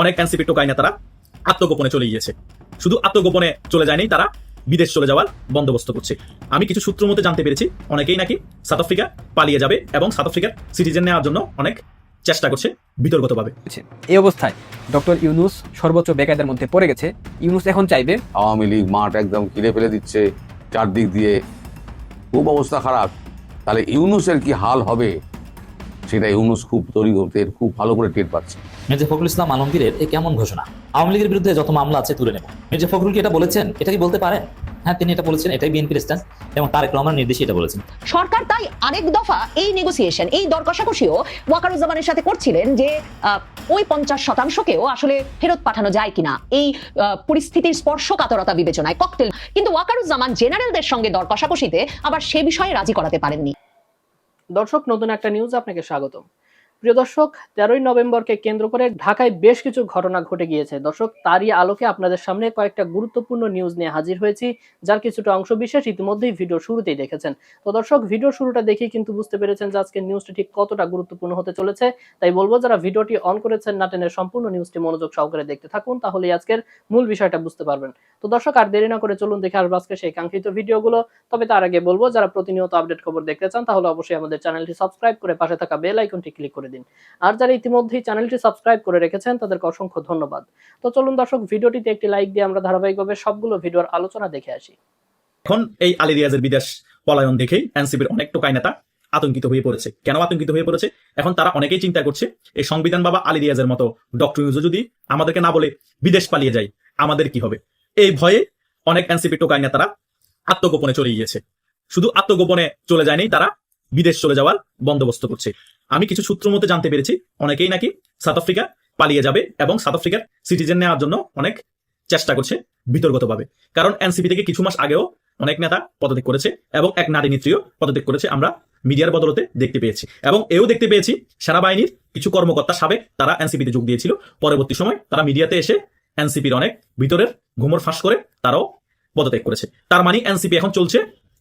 অনেক এনসিপি টোকাই নেতারা আত্মগোপনে চলে গিয়েছে। শুধু আত্মগোপনে চলে যায়নি তারা বিদেশ চলে যাওয়ার বন্দোবস্ত করছে। আমি কিছু সূত্র মতে জানতে পেরেছি অনেকেই নাকি সাউথ আফ্রিকা পালিয়ে যাবে এবং সাউথ আফ্রিকার সিটিজেন নেওয়ার জন্য অনেক চেষ্টা করছে বিতর্কতভাবে। হয়েছে এই অবস্থায় ডক্টর ইউনুস সর্বোচ্চ বেকায়দার মধ্যে পড়ে গেছে। ইউনুস এখন চাইবে আওয়ামী লীগ মাঠ একদম ঘিরে ফেলে দিচ্ছে চারদিক দিয়ে। খুব অবস্থা খারাপ। তাহলে ইউনুসের কি হাল হবে? সেটা ইউনুস খুব তৈরি হতে খুব ভালো করে টের পাচ্ছে। মির্জা ফখরুল ইসলাম আলমগীরের এ কেমন ঘোষণা? আওয়ামী লীগের বিরুদ্ধে যত মামলা আছে তুলে নেব। মির্জা ফখরুল কি এটা বলেছেন? এটা কি বলতে পারেন? হ্যাঁ তিনি এটা বলেছেন এটাই বিএনপির স্ট্যান্স এবং তারেক রহমান নির্দেশে এটা বলেছেন। সরকার তাই আরেক দফা এই নেগোসিয়েশন এই দর কষাকষিও ওয়াকারুজ্জামানের সাথে করছিলেন যে আহ, ওই পঞ্চাশ শতাংশকেও আসলে ফেরত পাঠানো যায় কিনা। এই আহ, পরিস্থিতির স্পর্শকাতরতা বিবেচনায় ককটেল কিন্তু ওয়াকারুজ্জামান জেনারেলদের সঙ্গে দর কষাকষিতে আবার সে বিষয়ে রাজি করাতে পারেননি। দর্শক নতুন একটা নিউজ আপনাকে স্বাগতম। প্রিয় দর্শক, তেরোই নভেম্বরকে কেন্দ্র করে ঢাকায় বেশ কিছু ঘটনা ঘটে গিয়েছে। দর্শক, তারই আলোকে আপনাদের সামনে কয়েকটা গুরুত্বপূর্ণ নিউজ নিয়ে হাজির হয়েছি, যার কিছুটা অংশ বিশেষ ইতিমধ্যেই ভিডিও শুরুতেই দেখেছেন। তো দর্শক ভিডিও শুরুটা দেখেই কিন্তু বুঝতে পেরেছেন যে আজকের নিউজটি ঠিক কতটা গুরুত্বপূর্ণ হতে চলেছে। তাই বলব, যারা ভিডিওটি অন করেছেন না টেনের সম্পূর্ণ নিউজটি মনোযোগ সহকারে দেখতে থাকুন তাহলে আজকের মূল বিষয়টা বুঝতে পারবেন। তো দর্শক, আর দেরি না করে চলুন দেখে আসব আজকে সেই কাঙ্ক্ষিত ভিডিওগুলো তবে তার আগে বলব, যারা প্রতিনিয়ত আপডেট খবর দেখতে চান, তাহলে অবশ্যই আমাদের চ্যানেলটি সাবস্ক্রাইব করে পাশে থাকা বেল আইকনটি ক্লিক করে দিন। আর যারা ইতিমধ্যেই চ্যানেলটি সাবস্ক্রাইব করে রেখেছেন, তাদেরকে অসংখ্য ধন্যবাদ। তো চলুন দর্শক, ভিডিওটিতে একটি লাইক দিয়ে আমরা ধারাবাহিকভাবে সবগুলো ভিডিওর আলোচনা দেখে আসি। এখন এই আলী রিয়াজের বিদেশ পলায়ন দেখেই এনসিপির অনেক টোকাই নেতা আতঙ্কিত হয়ে পড়েছে। কেন আতঙ্কিত হয়ে পড়েছে? এখন তারা অনেকেই চিন্তা করছে, এই সংবিধান বাবা আলী রিয়াজের মতো ডক্টর ইউজু যদি আমাদেরকে না বলে বিদেশ পালিয়ে যায়, আমাদের কি হবে? এই ভয়ে অনেক এনসিপি টোকাই নেতারা আত্মগোপনে চলে গিয়েছে। শুধু আত্মগোপনে চলে যায়নি, তারা বিদেশ চলে যাওয়ার বন্দোবস্ত করছে। আমি কিছু সূত্র মতে জানতে পেরেছি, অনেকেই নাকি সাউথ আফ্রিকা পালিয়ে যাবে এবং সাউথ আফ্রিকার সিটিজেন নেওয়ার জন্য অনেক চেষ্টা করছে বিতর্কতভাবে কারণ এনসিপি থেকে কিছু মাস আগেও অনেক নেতা পদত্যাগ করেছে এবং এক নারী নেত্রীও পদত্যাগ করেছে আমরা মিডিয়ার বদলতে দেখতে পেয়েছি। এবং এও দেখতে পেয়েছি, সেনাবাহিনীর কিছু কর্মকর্তা সাবেক তারা এনসিপিতে যোগ দিয়েছিল। পরবর্তী সময় তারা মিডিয়াতে এসে এনসিপির অনেক ভিতরের ঘুমর ফাঁস করে তারাও পদত্যাগ করেছে। তার মানে এনসিপি এখন চলছে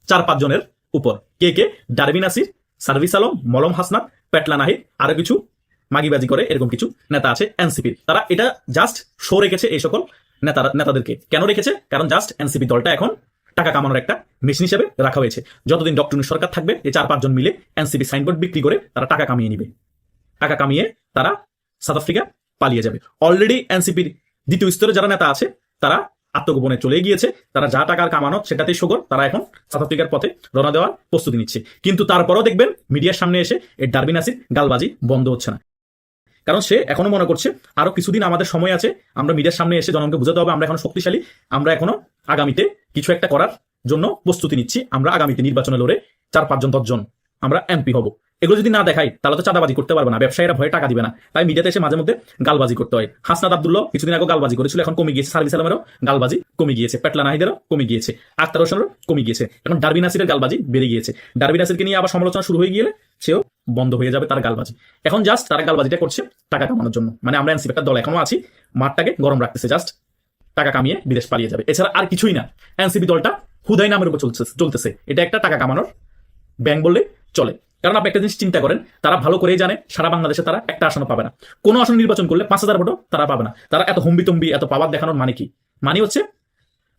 চার পাঁচ জনের উপর। কে কে? ডারবিন আসির সার্ভিস আলম, মলম হাসনাত পেটলা নাহিদ, আরও কিছু মাগিবাজি করে, এরকম কিছু নেতা আছে এনসিপির তারা এটা জাস্ট শো রেখেছে এই সকল নেতারা, নেতাদেরকে। কেন রেখেছে? কারণ জাস্ট এনসিপি দলটা এখন টাকা কামানোর একটা মেশিন হিসেবে রাখা হয়েছে। যতদিন ডক্টর সরকার থাকবে, এই চার পাঁচজন মিলে এনসিপি সাইনবোর্ড বিক্রি করে তারা টাকা কামিয়ে নিবে। টাকা কামিয়ে তারা সাউথ আফ্রিকা পালিয়ে যাবে। অলরেডি এনসিপির দ্বিতীয় স্তরে যারা নেতা আছে, তারা আত্মগোপনে চলে গিয়েছে, তারা যা টাকার কামানো সেটাতেই সগর তারা এখন সাউথ আফ্রিকার পথে রওনা দেওয়ার প্রস্তুতি নিচ্ছে। কিন্তু তারপরেও দেখবেন মিডিয়ার সামনে এসে এর ডারবিন আসির গালবাজি বন্ধ হচ্ছে না। কারণ সে এখনও মনে করছে, আরও কিছুদিন আমাদের সময় আছে, আমরা মিডিয়ার সামনে এসে জনগণকে বুঝাতে হবে, আমরা এখনও শক্তিশালী, আমরা এখনও আগামীতে কিছু একটা করার জন্য প্রস্তুতি নিচ্ছি, আমরা আগামীতে নির্বাচনে লড়ে চার পাঁচজন দশজন আমরা এমপি হব। এগুলো যদি না দেখাই, তাহলে তো চাঁদাবাজি করতে পারবে না, ব্যবসায়ীরা ভয়ে টাকা দিবে না। তাই মিডিয়াতে এসে মাঝে মধ্যে গালবাজি করতে হয়। হাসনাদ আব্দুল্লাহ কিছুদিন আগে গালবাজি করেছিল, এখন কমে গিয়েছে। সার্ভিস আলমেরও গালবাজি কমে গিয়েছে। পেটলা নাহিদেরও কমে গিয়েছে। আক্তার হোসেনেরও কমে গিয়েছে। এখন ডারবিন নাসিরের গালবাজি বেড়ে গিয়েছে। ডারবিন নাসিরকে নিয়ে আবার সমালোচনা শুরু হয়ে গেলে সেও বন্ধ হয়ে যাবে তার গালবাজি। এখন জাস্ট তারা গালবাজিটা করছে টাকা কামানোর জন্য। মানে আমরা এনসিপি একটা দল এখনও আছি, মাঠটাকে গরম রাখতেছে জাস্ট টাকা কামিয়ে বিদেশ পালিয়ে যাবে। এছাড়া আর কিছুই না। এনসিপি দলটা হুদাই নামের উপর চলছে চলতেছে। এটা একটা টাকা কামানোর ব্যাংক বললে চলে। কারণ আপনি একটা জিনিস চিন্তা করেন, তারা ভালো করেই জানে, সারা বাংলাদেশে তারা একটা আসন পাবে না। কোনো আসন নির্বাচন করলে পাঁচ হাজার ভোটও তারা পাবে না। তারা এত হম্বি তম্বি এত পাওয়ার দেখানোর মানে কি? মানে হচ্ছে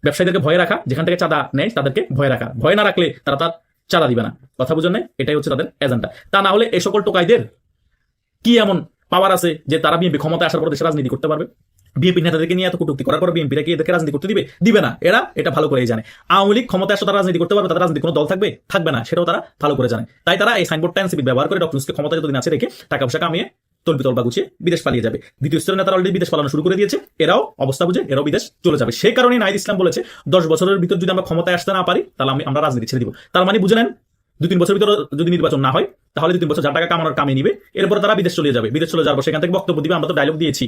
ব্যবসায়ীদেরকে ভয় রাখা, যেখান থেকে চাঁদা নেয়, তাদেরকে ভয় রাখা। ভয় না রাখলে তারা তার চাঁদা দিবে না। কথা বুঝেন নাই? এটাই হচ্ছে তাদের এজেন্ডা। তা না হলে এই সকল টোকাইদের কি এমন পাওয়ার আছে যে তারা বিএনপি ক্ষমতা আসার পর দেশে রাজনীতি করতে পারবে। বিএনপি নেতাদেরকে নিয়ে এত কটুক্তি করার পর বিএনপিরা কি এদেরকে রাজনীতি করতে দিবে? দিবে না। এরা এটা ভালো করেই জানে। আওয়ামী লীগ ক্ষমতা আসলে রাজনীতি করতে পারবে, তাদের রাজনীতি কোনো দল থাকবে? থাকবে না। সেটাও তারা ভালো করে জানে। তাই তারা এই সাইনবোর্ডটা এনসিপি ব্যবহার করে ডক্টর ক্ষমতা যতদিন আছে রেখে টাকা পয়সা কামিয়ে তলবি তলবা গুছিয়ে বিদেশ পালিয়ে যাবে। দ্বিতীয় স্তরের নেতারা অলরেডি বিদেশ পালানো শুরু করে দিয়েছে। এরাও অবস্থা বুঝে, এরাও বিদেশ চলে যাবে। সেই কারণে নাইদ ইসলাম বলেছে, দশ বছরের ভিতর যদি আমরা ক্ষমতায় আসতে না পারি, তাহলে আমি আমরা রাজনীতি ছেড়ে দিব। তার মানে বুঝে নেন দু তিন বছর ভিতরে যদি নির্বাচন না হয়, তাহলে দু তিন বছর যার টাকা কামানোর কামিয়ে নিবে, এরপর তারা বিদেশ চলে যাবে। বিদেশ চলে যাব সেখান থেকে বক্তব্য দিবে, আমরা তো ডায়লগ দিয়েছি।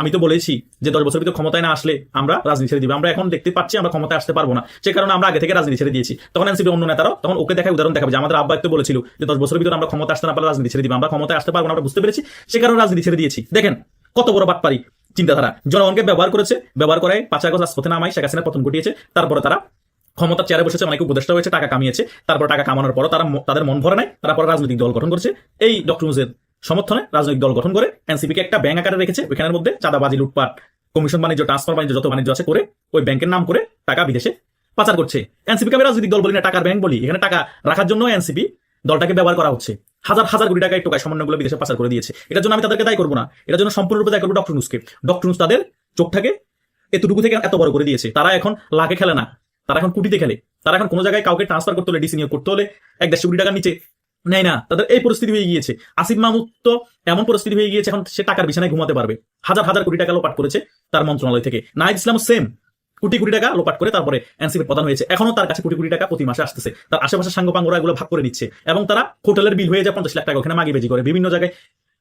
আমি তো বলেছি যে দশ বছর ভিতরে ক্ষমতায় না আসলে আমরা রাজনীতি ছেড়ে দিবে। আমরা এখন দেখতে পাচ্ছি আমরা ক্ষমতায় আসতে পারব না। সে কারণে আমরা আগে থেকে রাজনীতি ছেড়ে দিয়েছি। তখন এনসিপি অন্য নেতারাও তখন ওকে দেখায় উদাহরণ দেখাবে যে আমাদের আব্বা একটু বলেছিল যে দশ বছরের ভিতরে আমরা ক্ষমতা আসতে না পারলে রাজনীতি ছেড়ে দিবে। আমরা ক্ষমতায় আসতে পারব না, আমরা বুঝতে পেরেছি। সে কারণে রাজনীতি ছেড়ে দিয়েছি। দেখেন, কত বড় বাটপারি চিন্তাধারা। জনগণকে ব্যবহার করেছে, ব্যবহার করে পাঁচ আগস্ট রাজপথে নামাই শেখ হাসিনা পতন ঘটিয়েছে, তারপরে তারা ক্ষমতার চেয়ারে বসেছে অনেক উপদেষ্টা হয়েছে, টাকা কামিয়েছে, তারপর টাকা কামানোর পর তারা তাদের মন ভরে নাই, তারা পরে রাজনৈতিক দল গঠন করেছে। এই ডক্টর মুজের সমর্থনে রাজনৈতিক দল গঠন করে এনসিপি কে একটা ব্যাংক আকারে রেখেছে, ওইখানের মধ্যে চাঁদাবাজি, লুটপাট, কমিশন বাণিজ্য, ট্রান্সফার বাণিজ্য যত বাণিজ্য আছে করে, ওই ব্যাংকের নাম করে টাকা বিদেশে পাচার করছে। এনসিপি কে রাজনৈতিক দল বলি না, টাকার ব্যাংক বলি, এখানে টাকা রাখার জন্য এনসিপি দলটাকে ব্যবহার করা হচ্ছে। হাজার হাজার কোটি টাকা একটু সমন্বয়গুলো বিদেশে পাচার করে দিয়েছে। এটার জন্য আমি তাদেরকে দায়ী করব না। এটার জন্য সম্পূর্ণরূপে দায়ী করব ডক্টর নুসকে। ডক্টর নুস তাদের চোখটাকে এতটুকু থেকে এত বড় করে দিয়েছে। তারা এখন লাখে খেলে না। তারা এখন কোটিতে খেলে। তারা এখন কোনো জায়গায় কাউকে ট্রান্সফার করতে হলে ডিসি নিয়োগ করতে হলে, এক দেড়শো কোটি টাকার নিচে নেয় না। তাদের এই পরিস্থিতি হয়ে গিয়েছে। আসিফ মাহমুদ তো এমন পরিস্থিতি হয়ে গিয়েছে, এখন সে টাকার বিছানায় ঘুমাতে পারবে। হাজার হাজার কোটি টাকা লোপাট করেছে তার মন্ত্রণালয় থেকে। নাহিদ ইসলাম সেম কোটি কোটি টাকা লোপাট করে তারপরে এনসিপির প্রধান হয়েছে। এখনও তার কাছে কোটি কোটি টাকা প্রতি মাসে আসতেছে। তার আশেপাশে সাঙ্গপাঙ্গরা এগুলো ভাগ করে নিচ্ছে। এবং তারা হোটেলের বিল হয়ে যায়, পঞ্চাশ লাখ টাকা ওখানে মাগি বেজি করে। বিভিন্ন জায়গায়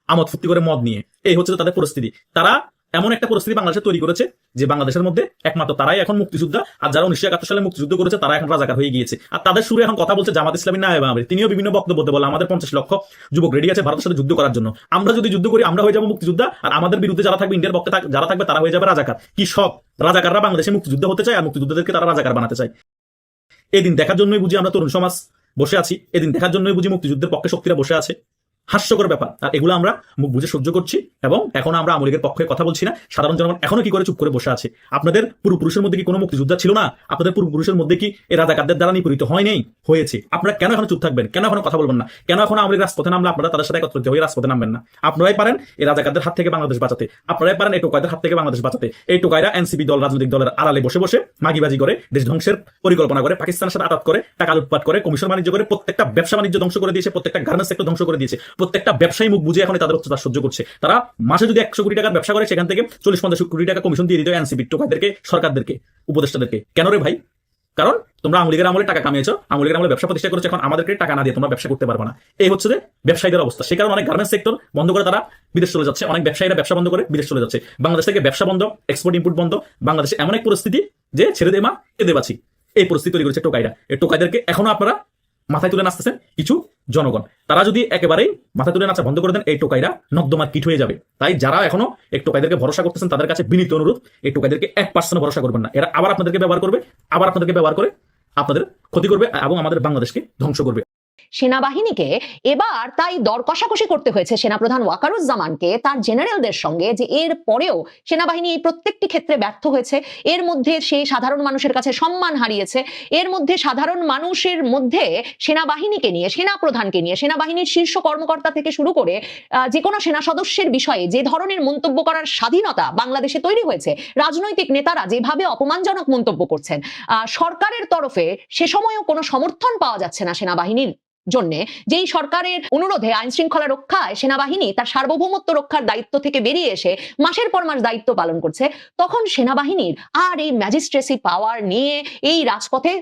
আমদ ফুর্তি করে মদ নিয়ে। এই হচ্ছে তাদের পরিস্থিতি। তারা এমন একটা পরিস্থিতি বাংলাদেশে তৈরি করেছে যে বাংলাদেশের মধ্যে একমাত্র তারাই এখন মুক্তিযোদ্ধা, আর যারা উনিশশো একাত্তর সালে মুক্তিযুদ্ধ করেছে তারা এখন রাজাকার হয়ে গিয়েছে। আর তাদের সুরে এখন কথা বলছে জামাত ইসলামী না এবং তিনিও বিভিন্ন বক্তব্য বলে আমাদের পঞ্চাশ লক্ষ যুবক রেডি আছে ভারতের সাথে যুদ্ধ করার জন্য। আমরা যদি যুদ্ধ করি, আমরা হয়ে যাব মুক্তিযোদ্ধা, আর আমাদের বিরুদ্ধে যারা থাকবে, ইন্ডিয়ার পক্ষে যারা থাকবে, তারা হয়ে যাবে রাজাকার। কি সব রাজাকাররা বাংলাদেশে মুক্তিযুদ্ধ হতে চায়, আর মুক্তিযুদ্ধদেরকে তারা রাজাকার বানাতে চায়। এদিন দেখার জন্যই বুঝি আমরা তরুণ সমাজ বসে আছি। এদিন দেখার জন্যই বুঝি মুক্তিযুদ্ধের পক্ষে শক্তিরা বসে আছে। হাস্যকর ব্যাপার। আর এগুলো আমরা মুখ বুঝে সহ্য করছি এবং এখন আমরা আমলিগের পক্ষে কথা বলছি না। সাধারণ জনগণ এখনও কি করে চুপ করে বসে আছে? আপনাদের পূর্বপুরুষের মধ্যে কি কোনো মুক্তিযোদ্ধা ছিল না? আপনাদের পূর্বপুরুষের মধ্যে কি এই রাজাকারদের দ্বারা নিপীড়িত হয় নাই হয়েছে। আপনারা কেন এখন চুপ থাকবেন? কেন এখনও কথা বলবেন না? কেন এখন আমলিগ রাজপথে নামলে আপনারা তাদের সাথে একত্রিত হয়ে রাজপথে নামবেন না? আপনারাই পারেন এই রাজাকারদের হাত থেকে বাংলাদেশ বাঁচাতে। আপনারাই পারেন এই টোকাইদের হাত থেকে বাংলাদেশ বাঁচাতে। এই টোকাইরা এনসিপি দল, রাজনৈতিক দলের আড়ালে বসে বসে মাগিবাজি করে, দেশ ধ্বংসের পরিকল্পনা করে, পাকিস্তানের সাথে আঘাত করে, টাকা লুটপাট করে, কমিশন বাণিজ্য করে, প্রত্যেকটা ব্যবসা বাণিজ্য ধ্বংস করে দিয়েছে, প্রত্যেকটা গার্মেন্টস সেক্টর ধ্বংস করে দিয়েছে। প্রত্যেকটা ব্যবসায়ী মুখ বুঝে এখন তাদের অত্যাচার সহ্য করছে। তারা মাসে যদি একশো কোটি টাকার ব্যবসা করে, সেখান থেকে চল্লিশ পঞ্চাশ কোটি টাকা কমিশন দিয়ে দিত এনসিপি টোকাইদেরকে, সরকারদেরকে, উপদেষ্টাদেরকে। কেন রে ভাই? কারণ তোমরা আমলিগের আমলে টাকা কামিয়েছো আমলিগের আমলে ব্যবসা প্রতিষ্ঠা করেছ, এখন আমাদেরকে টাকা না দিয়ে তোমরা ব্যবসা করতে পারবে না। এই হচ্ছে যে ব্যবসায়ীদের অবস্থা। সে কারণে অনেক গার্মেন্টস সেক্টর বন্ধ করে তারা বিদেশ চলে যাচ্ছে। অনেক ব্যবসায়ীরা ব্যবসা বন্ধ করে বিদেশ চলে যাচ্ছে। বাংলাদেশ থেকে ব্যবসা বন্ধ এক্সপোর্ট ইম্পোর্ট বন্ধ। বাংলাদেশে এমন এক পরিস্থিতি যে ছেড়ে দে মা দেবাছি এই পরিস্থিতি তৈরি করেছে টোকাইরা। এই টোকাইদেরকে এখনও আপনারা মাথায় তুলে নাচতেছেন কিছু জনগণ। তারা যদি একেবারেই মাথায় তুলে নাচা বন্ধ করে দেন, এই টোকাইরা নগদমার কিট হয়ে যাবে। তাই যারা এখনও এই টোকাইদেরকে ভরসা করতেছেন, তাদের কাছে বিনীত অনুরোধ, এই টোকাইদেরকে এক পার্সেন্ট ভরসা করবেন না। এরা আবার আপনাদেরকে ব্যবহার করবে, আবার আপনাদেরকে ব্যবহার করে আপনাদের ক্ষতি করবে এবং আমাদের বাংলাদেশকে ধ্বংস করবে। সেনাবাহিনীকে এবার তাই দর কষাকষি করতে হয়েছে সেনাপ্রধান ওয়াকারুজ্জামানকে, তার জেনারেলদের সঙ্গে যে এর পরেও সেনাবাহিনী এই প্রত্যেকটি ক্ষেত্রে ব্যর্থ হয়েছে। এর মধ্যে সে সাধারণ মানুষের কাছে সম্মান হারিয়েছে। এর মধ্যে সাধারণ মানুষের মধ্যে সেনাবাহিনীকে নিয়ে, সেনাপ্রধানকে নিয়ে, সেনাবাহিনীর শীর্ষ কর্মকর্তা থেকে শুরু করে যে কোনো সেনা সদস্যের বিষয়ে যে ধরনের মন্তব্য করার স্বাধীনতা বাংলাদেশে তৈরি হয়েছে, রাজনৈতিক নেতারা যেভাবে অপমানজনক মন্তব্য করছেন সরকারের তরফে সে সময়ও কোনো সমর্থন পাওয়া যাচ্ছে না সেনাবাহিনীর। জন্য যেই সরকারের অনুরোধে আইন শৃঙ্খলা রক্ষায় সেনাবাহিনী তার সার্বভৌমত্ব রক্ষার দায়িত্ব থেকে বেরিয়ে এসে মাসের পর মাস দায়িত্ব পালন করছে, তখন সেনাবাহিনীর আর এই ম্যাজিস্ট্রেসি পাওয়ার নিয়ে এই রাজপথে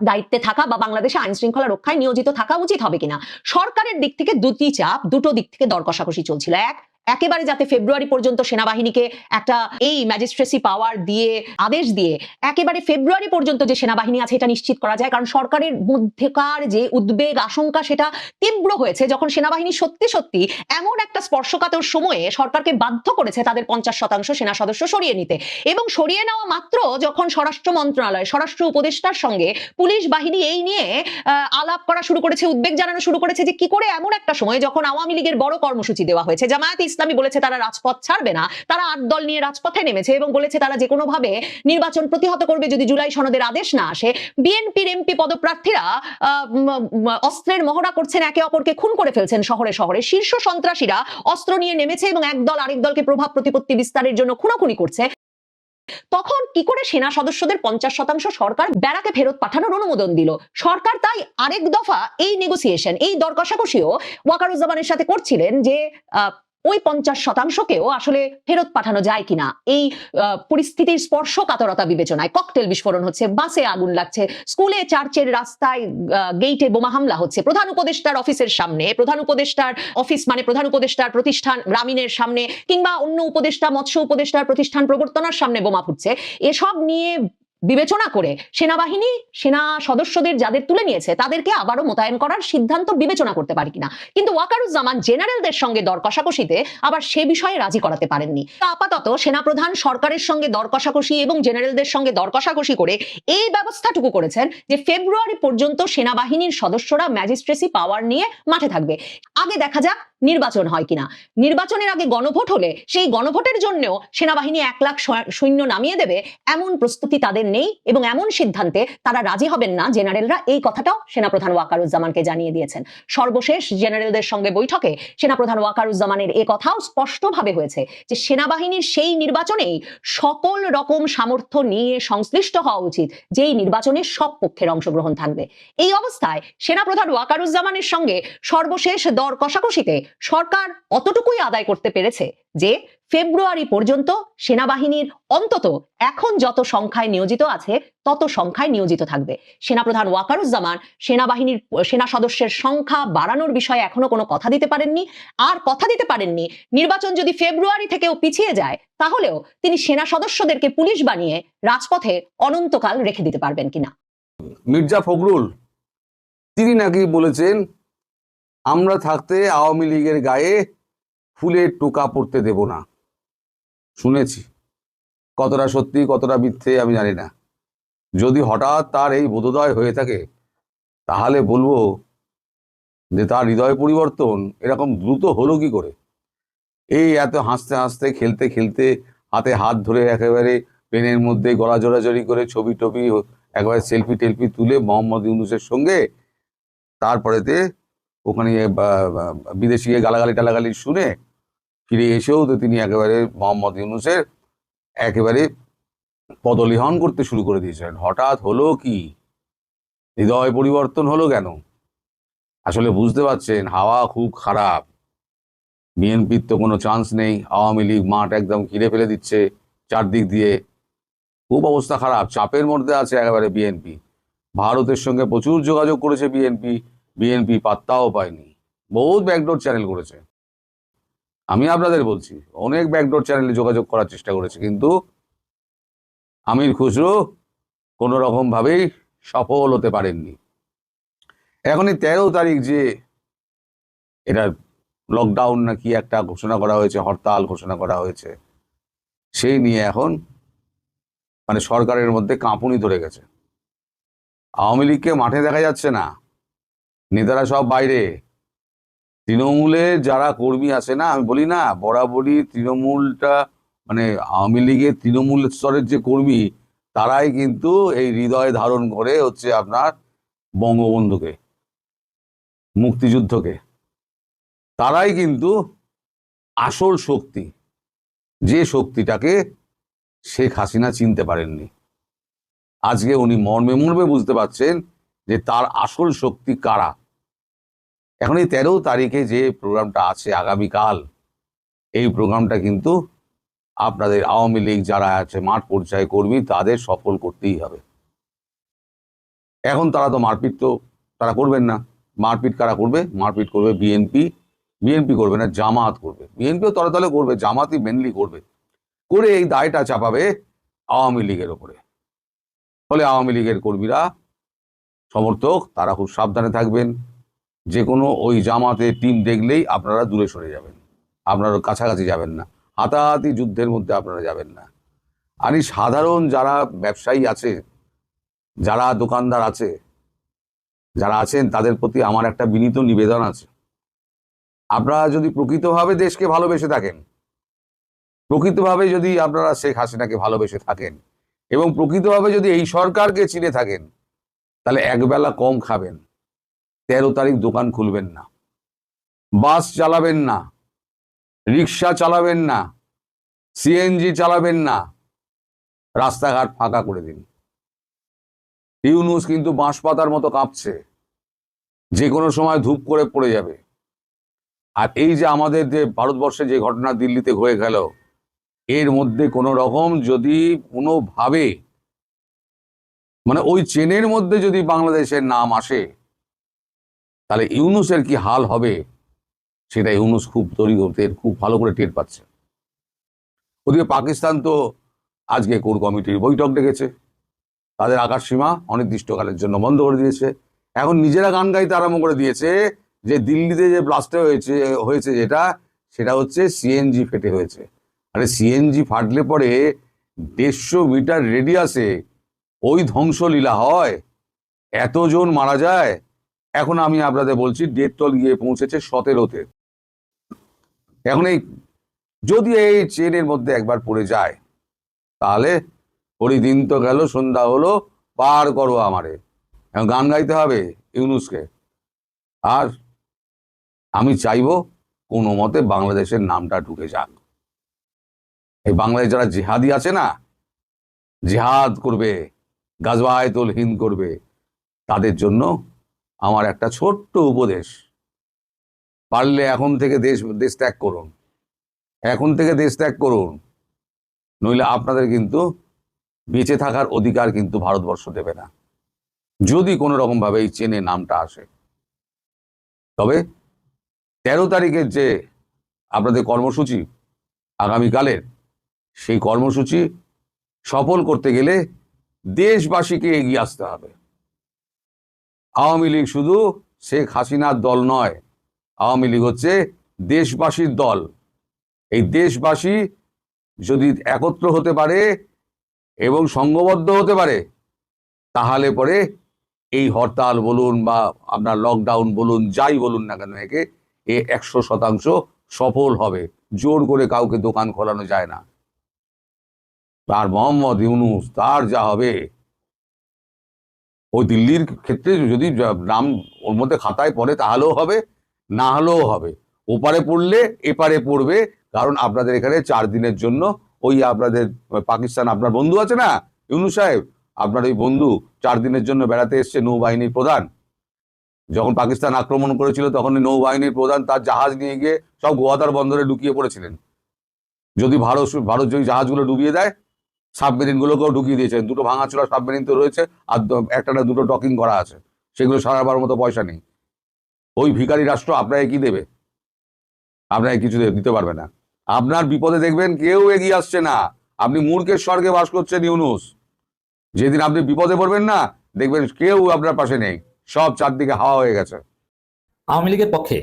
দায়িত্বে থাকা বা বাংলাদেশে আইন শৃঙ্খলা রক্ষায় নিয়োজিত থাকা উচিত হবে কিনা? সরকারের দিক থেকে দুটি চাপ, দুটো দিক থেকে দর কষাকষি চলছিল। এক একেবারে যাতে ফেব্রুয়ারি পর্যন্ত সেনাবাহিনীকে একটা এই ম্যাজিস্ট্রেসি পাওয়ার দিয়ে, আদেশ দিয়ে একেবারে ফেব্রুয়ারি পর্যন্ত যে সেনাবাহিনী আছে এটা নিশ্চিত করা যায়। কারণ সরকারের মধ্যেকার যে উদ্বেগ, আশঙ্কা সেটা তীব্র হয়েছে। যখন সেনাবাহিনী সত্যি সত্যি এমন একটা স্পর্শকাতর সময়ে সরকারকে বাধ্য করেছে তাদের পঞ্চাশ শতাংশ সেনা সদস্য সরিয়ে নিতে এবং সরিয়ে নেওয়া মাত্র যখন স্বরাষ্ট্র মন্ত্রণালয়, স্বরাষ্ট্র উপদেষ্টার সঙ্গে পুলিশ বাহিনী এই নিয়ে আলাপ করা শুরু করেছে, উদ্বেগ জানানো শুরু করেছে যে কি করে এমন একটা সময় যখন আওয়ামী লীগের বড় কর্মসূচি দেওয়া হয়েছে, জামায়াত ইসলামী বলেছে তারা রাজপথ ছাড়বে না। তারা আট দল নিয়ে রাজপথে নেমেছে এবং বলেছে তারা যে কোনো ভাবে নির্বাচন প্রতিহত করবে যদি জুলাই সনদের আদেশ না আসে। বিএনপির এমপি পদপ্রার্থীরা অস্ত্রের মহড়া করছেন, একে অপরকে খুন করে ফেলছেন শহরে শহরে। শীর্ষ সন্ত্রাসীরা অস্ত্র নিয়ে নেমেছে এবং এক দল আরেক দলকে প্রভাব প্রতিপত্তি বিস্তারের জন্য খুনাখুনি করছে। তখন কি করে সেনা সদস্যদের পঞ্চাশ শতাংশ সরকার ব্যারাকে ফেরত পাঠানোর অনুমোদন দিল? সরকার তাই আরেক দফা এই নেগোসিয়েশন এই দর কষাকষিও ওয়াকারুজ্জামানের সাথে করছিলেন যে ওই পঞ্চাশ শতাংশকেও আসলে ফেরত পাঠানো যায় কিনা? এই পরিস্থিতির স্পর্শকাতরতা বিবেচনায় ককটেল বিস্ফোরণ হচ্ছে, বাসে আগুন লাগছে, স্কুলে, চার্চের রাস্তায় গেইটে বোমা হামলা হচ্ছে, প্রধান উপদেষ্টার অফিসের সামনে, প্রধান উপদেষ্টার অফিস মানে প্রধান উপদেষ্টার প্রতিষ্ঠান গ্রামীণের সামনে, কিংবা অন্য উপদেষ্টা, মৎস্য উপদেষ্টার প্রতিষ্ঠান প্রবর্তনার সামনে বোমা ফুটছে, এসব নিয়ে বিবেচনা করে সেনাবাহিনী, সেনা সদস্যদের যাদের তুলে নিয়েছে, তাদেরকে আবারও মোতায়েন করার সিদ্ধান্ত বিবেচনা করতে পারে কিনা। কিন্তু ওয়াকারুজ্জামান জেনারেলদের সঙ্গে দর কষাকষিতে আবার সে বিষয়ে রাজি করাতে পারেননি। আপাতত সেনাপ্রধান সরকারের সঙ্গে দর কষাকষি এবং জেনারেলদের সঙ্গে দর কষাকষি করে এই ব্যবস্থাটুকু করেছেন যে ফেব্রুয়ারি পর্যন্ত সেনাবাহিনীর সদস্যরা ম্যাজিস্ট্রেসি পাওয়ার নিয়ে মাঠে থাকবে। আগে দেখা যাক নির্বাচন হয় কিনা। নির্বাচনের আগে গণভোট হলে সেই গণভোটের জন্যও সেনাবাহিনী এক লাখ সৈন্য নামিয়ে দেবে, এমন প্রস্তুতি তাদের নেই এবং এমন সিদ্ধান্তে তারা রাজি হবেন না। জেনারেলরা এই কথাটাও সেনাপ্রধান ওয়াকারুজ্জামানকে জানিয়ে দিয়েছেন। সর্বশেষ জেনারেলদের সঙ্গে বৈঠকে সেনাপ্রধান ওয়াকারুজ্জামানের এ কথাও স্পষ্টভাবে হয়েছে যে সেনাবাহিনীর সেই নির্বাচনেই সকল রকম সামর্থ্য নিয়ে সংশ্লিষ্ট হওয়া উচিত, যেই নির্বাচনে সব পক্ষের অংশগ্রহণ থাকবে। এই অবস্থায় সেনাপ্রধান ওয়াকারুজ্জামানের সঙ্গে সর্বশেষ দর কষাকষিতে সরকার অতটুকুই আদায় করতে পেরেছে যে ফেব্রুয়ারি পর্যন্ত সেনাবাহিনীর অন্তত এখন যত সংখ্যায় নিয়োজিত আছে, তত সংখ্যায় নিয়োজিত থাকবে। সেনাপ্রধান ওয়াকারুজ্জামান সেনাবাহিনীর সেনা সদস্যের সংখ্যা বাড়ানোর বিষয়ে এখনও কোনো কথা দিতে পারেননি। আর কথা দিতে পারেননি, নির্বাচন যদি ফেব্রুয়ারি থেকেও পিছিয়ে যায়, তাহলেও তিনি সেনা সদস্যদেরকে পুলিশ বানিয়ে রাজপথে অনন্তকাল রেখে দিতে পারবেন কিনা। মির্জা ফখরুল, তিনি নাকি বলেছেন, আমরা থাকতে আওয়ামী লীগের গায়ে ফুলের টোকা পড়তে দেব না। শুনেছি। কতটা সত্যি, কতটা মিথ্যে আমি জানি না। যদি হঠাৎ তার এই বোধোদয় হয়ে থাকে, তাহলে বলব যে তার হৃদয় পরিবর্তন এরকম দ্রুত হলো কি করে? এই এত হাসতে হাসতে, খেলতে খেলতে হাতে হাত ধরে একেবারে পেনের মধ্যে গলা জোড়াজড়ি করে ছবি টবি একবারে সেলফি টেলফি তুলে মোহাম্মদ ইউনুসের সঙ্গে তারপরেতে ওখানে বিদেশি গিয়ে গালাগালি টালাগালি শুনে ফিরে এসেও তো তিনি একেবারে মোহাম্মদ ইউনুসের একেবারে পদলিহন করতে শুরু করে দিয়েছিলেন। হঠাৎ হলো কি? হৃদয় পরিবর্তন হলো কেন? আসলে বুঝতে পারছেন, হাওয়া খুব খারাপ। বিএনপির তো কোনো চান্স নেই, আওয়ামী লীগ মাঠ একদম ঘিরে ফেলে দিচ্ছে চারদিক দিয়ে। খুব অবস্থা খারাপ, চাপের মধ্যে আছে একেবারে বিএনপি। ভারতের সঙ্গে প্রচুর যোগাযোগ করেছে বিএনপি বিএনপি পাত্তাও পায়নি। বহুত ব্যাকডোর চ্যানেল করেছে। আমি আপনাদের বলছি, অনেক ব্যাকডোর চ্যানেলে যোগাযোগ করার চেষ্টা করেছে, কিন্তু আমির খুসরো কোনো রকম ভাবেই সফল হতে পারেননি। এখন এই তেরো তারিখ যে এটা লকডাউন না কি একটা ঘোষণা করা হয়েছে, হরতাল ঘোষণা করা হয়েছে, সেই নিয়ে এখন মানে সরকারের মধ্যে কাঁপুনি ধরে গেছে। আওয়ামী লীগকে মাঠে দেখা যাচ্ছে না, নেতারা সব বাইরে তৃণমূলে যারা কর্মী আছে না, আমি বলি না, বরাবরই তৃণমূলটা মানে আওয়ামী লীগের তৃণমূল স্তরের যে কর্মী, তারাই কিন্তু এই হৃদয় ধারণ করে হচ্ছে আপনার বঙ্গবন্ধুকে, মুক্তিযুদ্ধকে। তারাই কিন্তু আসল শক্তি, যে শক্তিটাকে শেখ হাসিনা চিনতে পারেননি। আজকে উনি মর্মে মর্মে বুঝতে পারছেন যে তার আসল শক্তি কারা? এখন এই তেরো তারিখে যে প্রোগ্রামটা আছে আগামীকাল, এই প্রোগ্রামটা কিন্তু আপনাদের আওয়ামী লীগ যারা আছে, মাঠ পর্যায়ে কর্মী, তাদের সফল করতেই হবে। এখন তারা তো মারপিট তো, তারা করবেন না। মারপিট কারা করবে? মারপিট করবে বিএনপি। বিএনপি করবে না, জামাত করবে। বিএনপিও তলে তলে করবে, জামাতই মেনলি করবে। করে এই দায়টা চাপাবে আওয়ামী লীগের ওপরে। ফলে আওয়ামী লীগের কর্মীরা, সমর্থক, তারা খুব সাবধানে থাকবেন। যে কোনো ওই জামাতে টিম দেখলেই আপনারা দূরে সরে যাবেন। আপনারা কাছাকাছি যাবেন না। হাতাহাতি যুদ্ধের মধ্যে আপনারা যাবেন না। আর এই সাধারণ যারা ব্যবসায়ী আছে, যারা দোকানদার আছে, যারা আছেন, তাদের প্রতি আমার একটা বিনীত নিবেদন আছে। আপনারা যদি প্রকৃতভাবে দেশকে ভালোবেসে থাকেন, প্রকৃতভাবে যদি আপনারা শেখ হাসিনাকে ভালোবেসে থাকেন, এবং প্রকৃতভাবে যদি এই সরকারকে চিনে থাকেন, তাহলে একবেলা কম খাবেন। তেরো তারিখ দোকান খুলবেন না। বাস চালাবেন না। রিক্সা চালাবেন না। সিএনজি চালাবেন না। রাস্তাঘাট ফাঁকা করে দিন। ইউনুস কিন্তু বাঁশ পাতার মতো কাঁপছে। যে কোনো সময় ধূপ করে পড়ে যাবে। আর এই যে আমাদের যে ভারতবর্ষে যে ঘটনা দিল্লিতে হয়ে গেল, এর মধ্যে কোনো রকম যদি কোনোভাবে মানে ওই চেনের মধ্যে যদি বাংলাদেশের নাম আসে তাহলে ইউনুসের কি হাল হবে? সেটা ইউনুস খুব তরিগতের খুব ভালো করে টের পাচ্ছে। ওদিকে পাকিস্তান তো আজকে কোর কমিটির বৈঠক ডেকেছে। তাদের আকাশ সীমা অনির্দিষ্টকালের জন্য বন্ধ করে দিয়েছে। এখন নিজেরা গান গাইতে আরম্ভ করে দিয়েছে যে দিল্লিতে যে ব্লাস্টে হয়েছে হয়েছে যেটা, সেটা হচ্ছে সিএনজি ফেটে হয়েছে। আরে সিএনজি ফাটলে পরে দেড়শো মিটার রেডিয়াসে ওই ধ্বংসলীলা হয়। এতজন মারা যায় এখন আমি আপনাদের বলছি ডেটল গিয়ে পৌঁছেছে সতেরোতে। এখন এই, যদি এই চেনের মধ্যে একবার পড়ে যায়, তাহলে ওরই দিন তো গেল, সন্ধ্যা হলো পার করো আমারে। এখন গান গাইতে হবে ইউনুসকে। আর আমি চাইব কোনো মতে বাংলাদেশের নামটা ঢুকে যাক। এই বাংলাদেশ যারা জিহাদি আছে না, জিহাদ করবে গাজওয়ায়তুল হিন্দ করবে, তাদের জন্য আমার একটা ছোট্ট উপদেশ। পারলে এখন থেকে দেশ দেশ ত্যাগ করুন। এখন থেকে দেশ ত্যাগ করুন। নইলে আপনাদের কিন্তু বেঁচে থাকার অধিকার কিন্তু ভারতবর্ষ দেবে না। যদি কোনো রকমভাবে এই চেনে নামটা আসে। তবে তেরো তারিখের যে আপনাদের কর্মসূচি আগামীকালের, সেই কর্মসূচি সফল করতে গেলে দেশবাসীকে এগিয়ে আসতে হবে। আওয়ামী লীগ শুধু শেখ হাসিনার দল নয়, আওয়ামী লীগ হচ্ছে দেশবাসীর দল। এই দেশবাসী যদি একত্র হতে পারে এবং সংঘবদ্ধ হতে পারে, তাহলে পরে এই হরতাল বলুন বা আপনার লকডাউন বলুন, যাই বলুন না কেন, একে এ একশো শতাংশ সফল হবে। জোর করে কাউকে দোকান খোলানো যায় না। তার মোহাম্মদ ইউনুস, তার যা হবে ওই দিল্লির ক্ষেত্রে যদি নাম ওর মধ্যে খাতায় পড়ে তাহলেও হবে, না হলেও হবে। ওপারে পড়লে এপারে পড়বে, কারণ আপনাদের এখানে চার দিনের জন্য ওই আপনাদের পাকিস্তান, আপনার বন্ধু আছে না ইউনু সাহেব? আপনার ওই বন্ধু চার দিনের জন্য বেড়াতে এসছে নৌবাহিনীর প্রধান। যখন পাকিস্তান আক্রমণ করেছিল তখন নৌবাহিনীর প্রধান তার জাহাজ নিয়ে গিয়ে সব গোয়াদার বন্দরে ঢুকিয়ে পড়েছিলেন। যদি ভারত ভারত যদি জাহাজগুলো ডুবিয়ে দেয় সাবমেরিন গুলোকেও ঢুকিয়ে দিয়েছেন দুটো ভাঙাচোরা সাবমেরিন তো রয়েছে, আর একটা দুটো ডকিং করা আছে। সেগুলো সারাবার মতো পয়সা নেই। ওই ভিখারি রাষ্ট্র আপনাকে কি দেবে? আপনাকে কিছু দিতে পারবে না। আপনার বিপদে দেখবেন কেউ এগিয়ে আসছে না। আপনি মূর্খের স্বর্গে বাস করছেন ইউনুস। যেদিন আপনি বিপদে পড়বেন না, দেখবেন কেউ আপনার পাশে নেই। সব চারদিকে হাওয়া হয়ে গেছে। আওয়ামী লীগের পক্ষে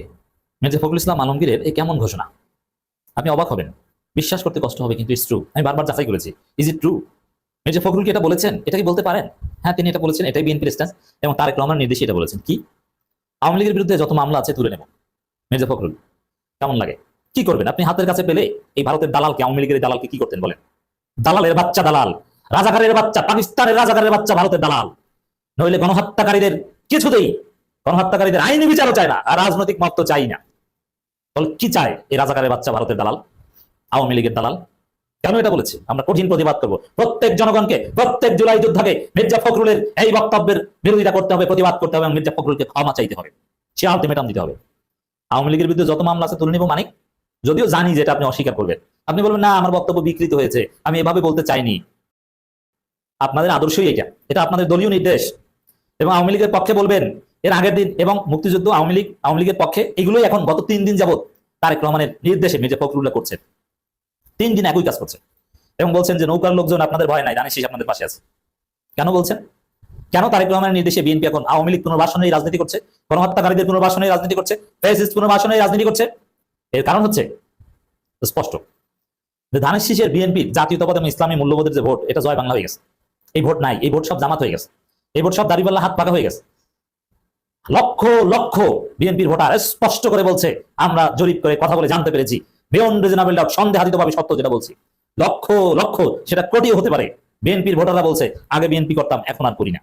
মির্জা ফখরুল ইসলাম আলমগীরের এই কেমন ঘোষণা? আপনি অবাক হবেন। বিশ্বাস করতে কষ্ট হবে কিন্তু ইটস ট্রু আমি বারবার যাচাই করেছি is it true Mirza Fakhrul কি এটা বলেছেন? এটা কি বলতে পারেন? হ্যাঁ তিনি এটা বলেছেন, এটাই বিএনপির স্ট্যান্স এবং তারেক রহমান নির্দেশে এটা বলেছেন। কি? আওয়ামী লীগের বিরুদ্ধে যত মামলা আছে তুলে নেব, মির্জা ফখরুল। কেমন লাগে? কি করবেন? আপনি হাতের কাছে পেলে এই ভারতের দালালকে, আওয়ামী লীগের দালালকে কি করতেন বলেন? দালালের বাচ্চা দালাল, রাজাকারের বাচ্চা, পাকিস্তানের রাজাকারের বাচ্চা ভারতের দালাল। নইলে গণহত্যাকারীদের কিছুতেই, গণহত্যাকারীদের আইনি বিচারও চায় না, আর রাজনৈতিক মত চাই না। কি চায় এই রাজাকারের বাচ্চা ভারতের দালাল? আওয়ামী লীগের দালাল। কেন এটা বলেছে? আমরা কঠিন প্রতিবাদ করব। প্রত্যেক জনগণকে, প্রত্যেক জুলাই যোদ্ধাকে মির্জা ফখরুলের এই বক্তব্যের বিরোধিতা করতে হবে, প্রতিবাদ করতে হবে এবং মির্জা ফখরুলকে ক্ষমা চাইতে হবে। সে আলটিমেটাম দিতে হবে। আওয়ামী লীগের বিরুদ্ধে যত মামলা আছে তুলে নিব মানিক। যদিও জানি যেটা আপনি অস্বীকার করবেন। আপনি বলবেন, না, আমার বক্তব্য বিকৃত হয়েছে। আমি এভাবে বলতে চাইনি। আপনাদের আদর্শই এটা। এটা আপনাদের দলীয় নির্দেশ। এবং আওয়ামী লীগের পক্ষে বলবেন, এর আগের দিন এবং মুক্তিযুদ্ধ আওয়ামী লীগ, আওয়ামী লীগের পক্ষে এগুলোই এখন গত তিন দিন যাবত তারেক রহমানের নির্দেশে মির্জা ফখরুল্লাহ করছেন। তিন দিন একই কাজ করছে। এবং বলছেন যে নৌকার লোকজন আপনাদের ভয় নাই জানিস আপনাদের পাশে আছে। কেন বলছেন? কেন তারেক রহমানের নির্দেশে বিএনপি এখন আওয়ামী লীগ পুনর্বাসনের রাজনীতি করছে? গণহত্যাকারীদের পুনর্বাসনের রাজনীতি করছে? ফেসিস্ট পুনর্বাসনের রাজনীতি করছে? এর কারণ হচ্ছে স্পষ্ট যে ধানের শীষের বিএনপি জাতীয়তাবাদ এবং ইসলামী মূল্যবোধের যে ভোট, এটা জয় বাংলা হয়ে গেছে। এই ভোট নাই, এই ভোট সব জামাত হয়ে গেছে। এই ভোট সব দাঁড়িপাল্লা হাত পাকা হয়ে গেছে। লক্ষ লক্ষ বিএনপির ভোটার স্পষ্ট করে বলছে, আমরা জরিপ করে কথা বলে জানতে পেরেছি। বিয়ন্ড রিজনেবল ডাউট সন্দেহাতীত ভাবে সত্য যেটা বলছি। লক্ষ লক্ষ, সেটা কোটিও হতে পারে। বিএনপির ভোটাররা বলছে, আগে বিএনপি করতাম, এখন আর করি না।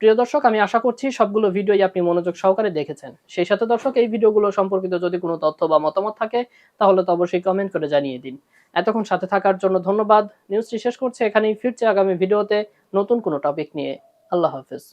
প্রিয় দর্শক, আমি আশা করছি সবগুলো ভিডিওই আপনি মনোযোগ সহকারে দেখেছেন। সেই সাথে দর্শক, এই ভিডিওগুলো সম্পর্কিত যদি কোনো তথ্য বা মতামত থাকে, তাহলে তো অবশ্যই কমেন্ট করে জানিয়ে দিন। এতক্ষণ সাথে থাকার জন্য ধন্যবাদ। নিউজটি শেষ করছে এখানেই। ফিরছে আগামী ভিডিওতে নতুন কোনো টপিক নিয়ে। আল্লাহ হাফেজ।